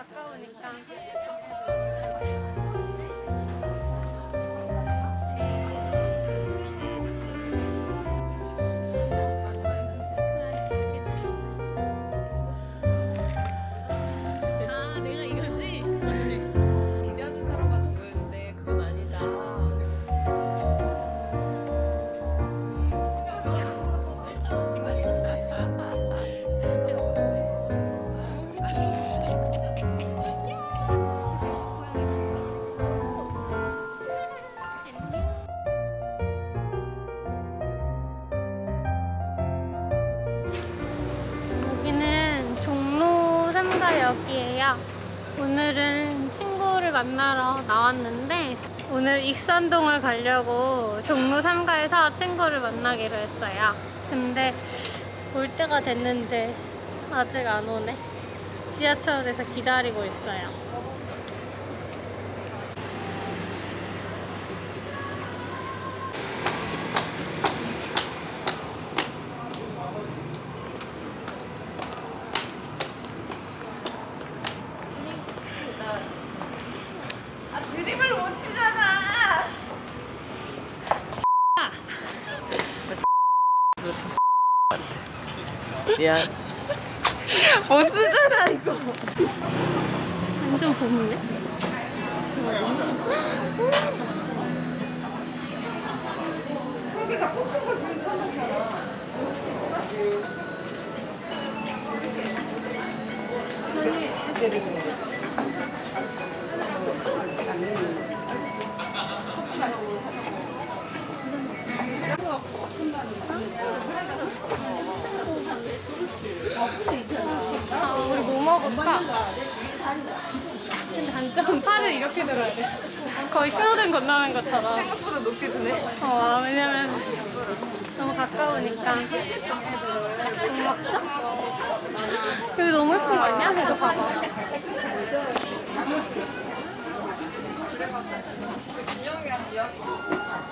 가까우니까. 아, 오늘은 친구를 만나러 나왔는데 오늘 익산동을 가려고 종로 3가에서 친구를 만나기로 했어요. 근데 올 때가 됐는데 아직 안 오네. 지하철에서 기다리고 있어요. 아 드립을 못 치잖아. 미안. 못 쓰잖아 이거. 완전 봄이네. 뭐 먹을까? 근데 단점은 팔을 이렇게 들어야 돼. 거의 신호등 건너는 것처럼. 생각보다 높게 드네. 어, 왜냐면 너무 가까우니까. 못 먹죠? 여기 너무 예쁜 거 아니야? 계속 봐봐.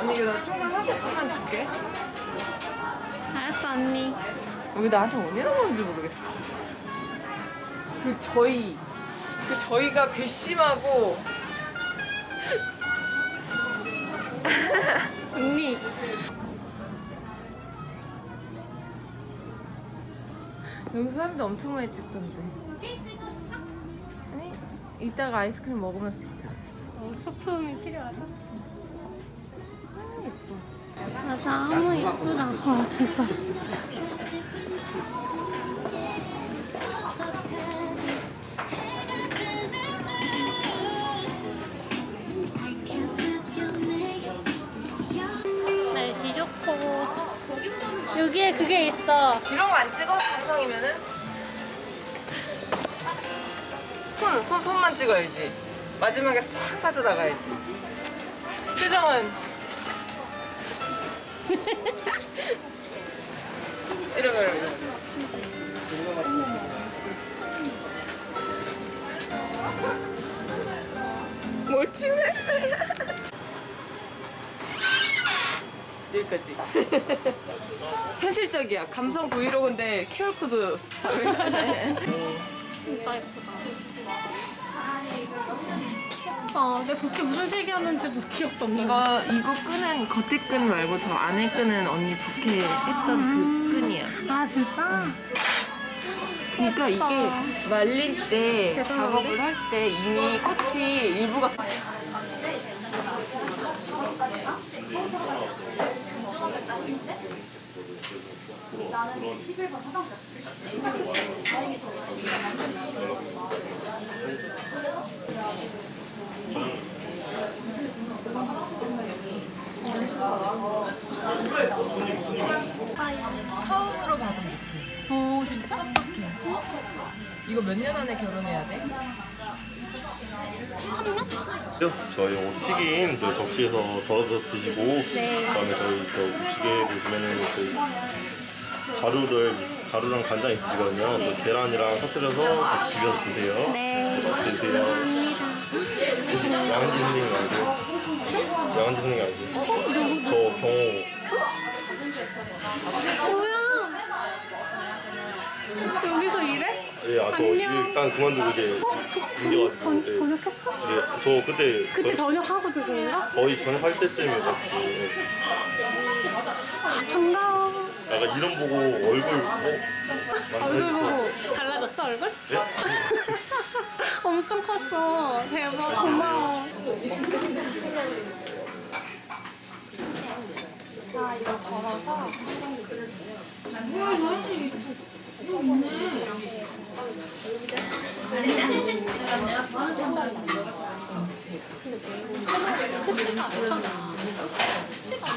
언니 이거 나 충전하고 천만 줄게. 알았어, 언니. 왜 나한테 언니라고 하는지 모르겠어. 그 저희 그 저희가 괘씸하고 언니. 여기 사람들 엄청 많이 찍던데. 아니 이따가 아이스크림 먹으면서 찍자. 어, 소품이 필요하죠? 맞아, 너무 예쁘다. 어, 진짜. 여기에 그게 있어. 이런 거 안 찍어? 방송이면은? 손, 손, 손만 찍어야지. 마지막에 싹 빠져나가야지. 표정은. 뭘 찍는 거야? 여기까지. 현실적이야. 감성 브이로그인데 QR코드 진짜 예쁘다. 아, 내 부케 무슨 색이었는지도 기억도 없는데. 이거 이거 끈은 겉에 끈 말고 저 안에 끈은 언니 부케 했던 그 끈이야. 아, 진짜? 그러니까 이게 말릴 때? 작업을 할 때 이미 꽃이 일부가 처음으로 받은 부케. 오, 진짜? 이거 몇 년 안에 결혼해야 돼? 저희 오 튀김 저 접시에서 덜어서 드시고 네. 그다음에 저희 저 우측에 보시면은 그 가루를 가루랑 간장 있으시거든요. 그 계란이랑 터뜨려서 같이 비벼서 드세요. 네. 드세요. 양은지 선생님 아니세요? 양은지 선생님 아니세요? 저 경호 뭐야? 여기서 일해? 예, 아, 저 안녕. 일단 그만두고 이제 문제가지고. 전, 예. 전역했어? 예, 저 그때 그때 거의, 전역하고 들어온 거야? 거의 전역할 때쯤이어가지고 반가워. 약간 이름 보고 얼굴 어? 얼굴 만나니까 보고 달라졌어 얼굴? 예? 엄청 컸어. 대박 고마워. 아 이거 걸어서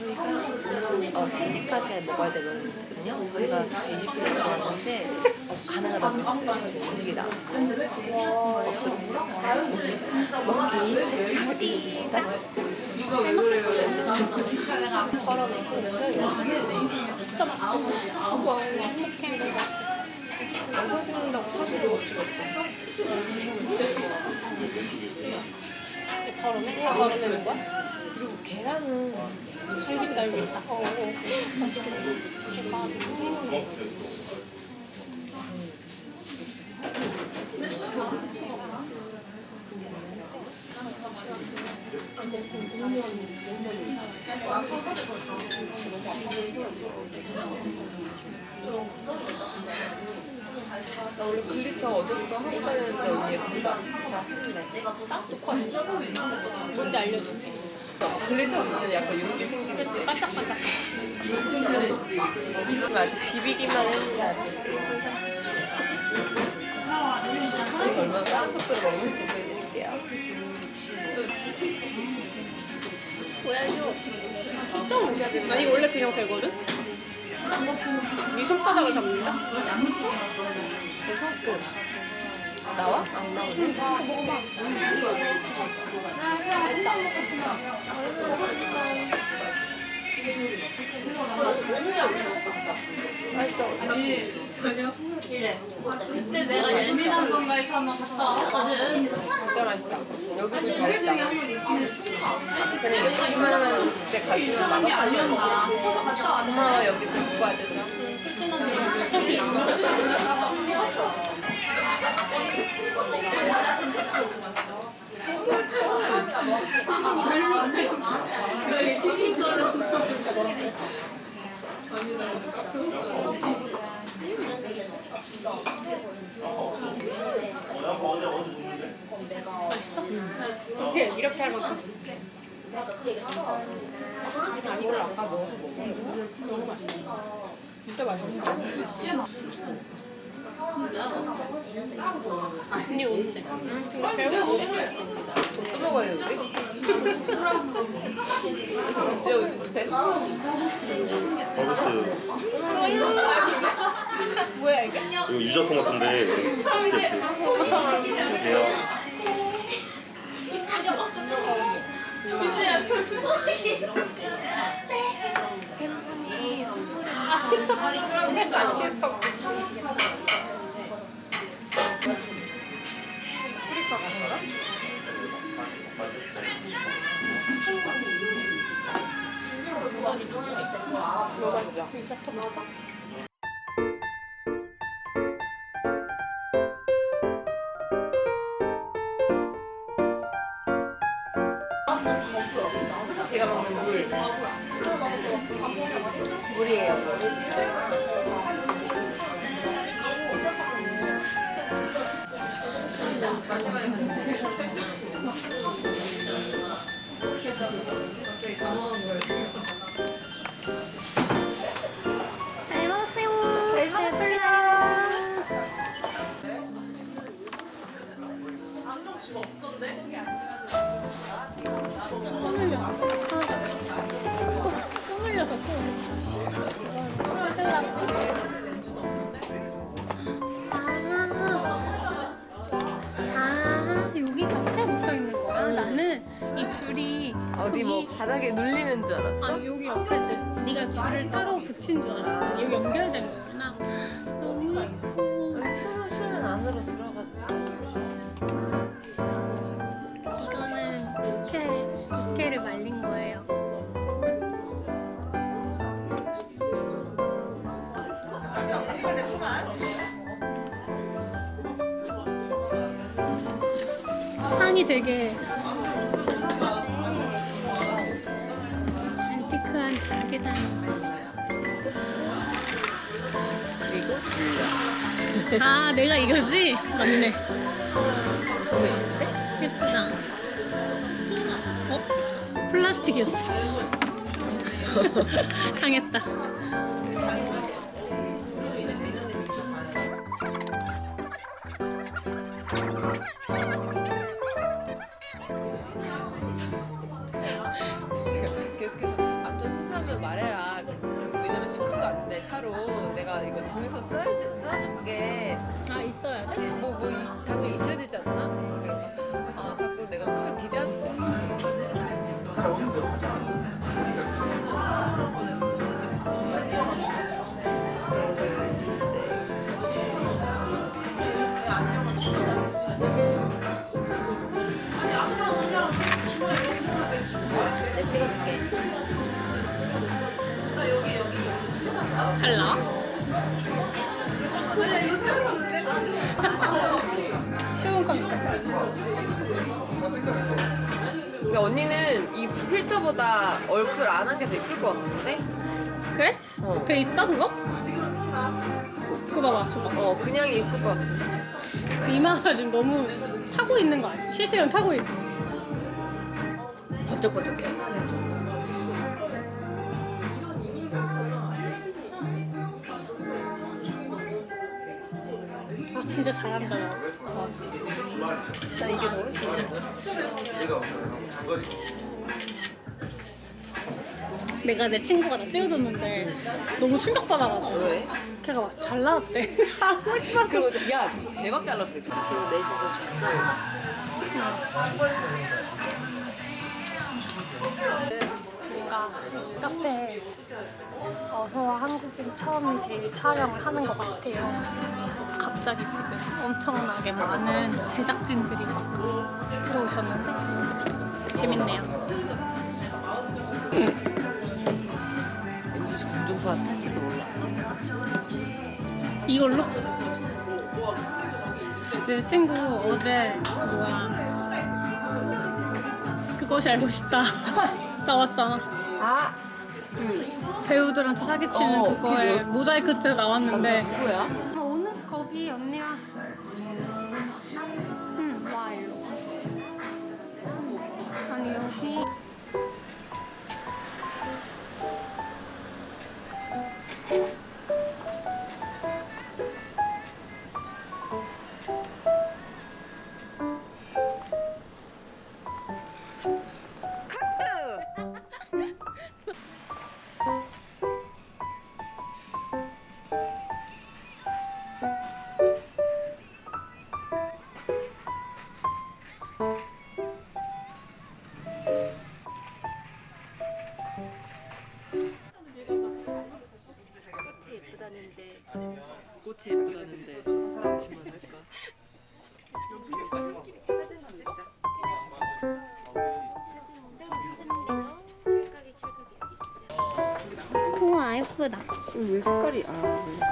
어, 3시까지 먹어야 되거든요. 저희가 2시 20분에 들어왔는데 어, 가능하다고 했어요. 음식이 나오고. 먹도록 시작할까요? 먹기 시작하겠습니다. 덜어내? 다 걸어 내는 거야? 그리고 계란은 달고 있다. 어, 어. 나 원래 글리터 어제부터 하고 다녔는데 언니 예쁘다. 나 했네. 뭔지 알려줄게. 글리터 보면 약간 이런 게 생기겠지? 반짝반짝. 아직 비비기만 했는데 아직 1분 30초. 저희가 얼마나 빠른 속도로 먹는지 보여드릴게요. 보여줘. 초점 옮겨야 돼. 아니 원래 그냥 되거든? 네 손바닥을 잡는다? 제 손끝. 나와? 안 나오네. 먹어봐. 그때 내가 예민한 건가에 한번 갔다 왔거든. 진짜 맛있다. 여기도 잘했다. 그냥 예쁘기만 하면 그때 가시면 맛없어. 고마워 여기 데리고 와줘서. 이렇게 할 만큼. 배고프지? 또 먹어요 여기? 언제 오지 못해? 서비스 뭐야 이게? 이거 유자 토마토인데 스테이크 이게요 팬분이? 진짜 토마토? 제가 먹는 물. 물이에요. 잘 여기 자체 붙어 있는 거야. 음. 뭐 바닥에 눌리는 줄 알았어? 아 여기 옆에 네가 줄을 따로 붙인 줄 알았어. 여기 연결된 거. 상이 되게 안티크한 자개장. 그리고. 아 내가 이거지? 맞네. 예쁘다. 어? 플라스틱이었어. 당했다. 달라? 쉬운 컨셉. 근데 언니는 이 필터보다 얼굴 안 한 게 더 이쁠 것 같은데? 그래? 어. 돼 있어 그거? 그거 봐봐, 그거. 어, 그냥 이쁠 것 같은데? 그 이마가 지금 너무 타고 있는 거 아니야? 실시간 타고 있지. 번쩍번쩍해. 진짜 잘한다. 너. 난 이게 좋아. 내가 내 친구가 나 찍어줬는데 너무 충격받아가지고 왜? 걔가 막 잘 나왔대. 하고 있어. 그리고 야, 너 대박 잘 나왔어. 지금 4시에서 처음이지 촬영을 하는 것 같아요. 갑자기 지금 엄청나게 많은 제작진들이 막 들어오셨는데 재밌네요. 뮤직 공중파 탈지도 몰라. 이걸로? 내 친구 어제 뭐야 그것이 알고 싶다 나왔잖아. 아, 그 배우들한테 사기치는 어, 그거에 그 뭐- 모자이크 때 나왔는데. 남자 누구야? 아, 오늘 거기 언니와 응, 와 일로 아니 여기 예쁘다 왜 색깔이 아, 왜 이쁘게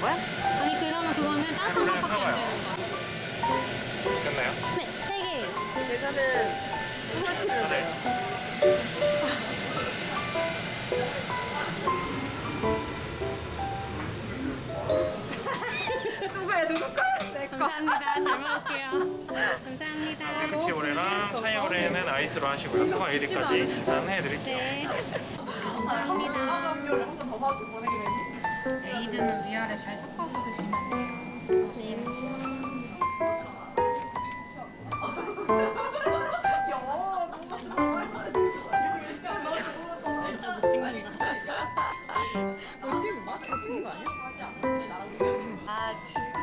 만드는 거야? 아니 그러면 그거는 따뜻한 그냥 것밖에 안 사과요. 되는 거야. 됐나요? 네, 세 개예요. 계산은 똑같이면 돼요. 누구야 누구 거야? 내 거. 감사합니다. 잘 먹을게요. 감사합니다. MT 오레랑 차이 오레는 아이스로 하시고요. 사과 1위까지 계산해드릴게요. 네. 감사합니다. 에이드는 위아래 잘 섞어서 드시면 돼요. 아 진짜.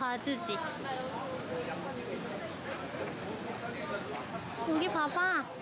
봐주지. 여기 봐봐.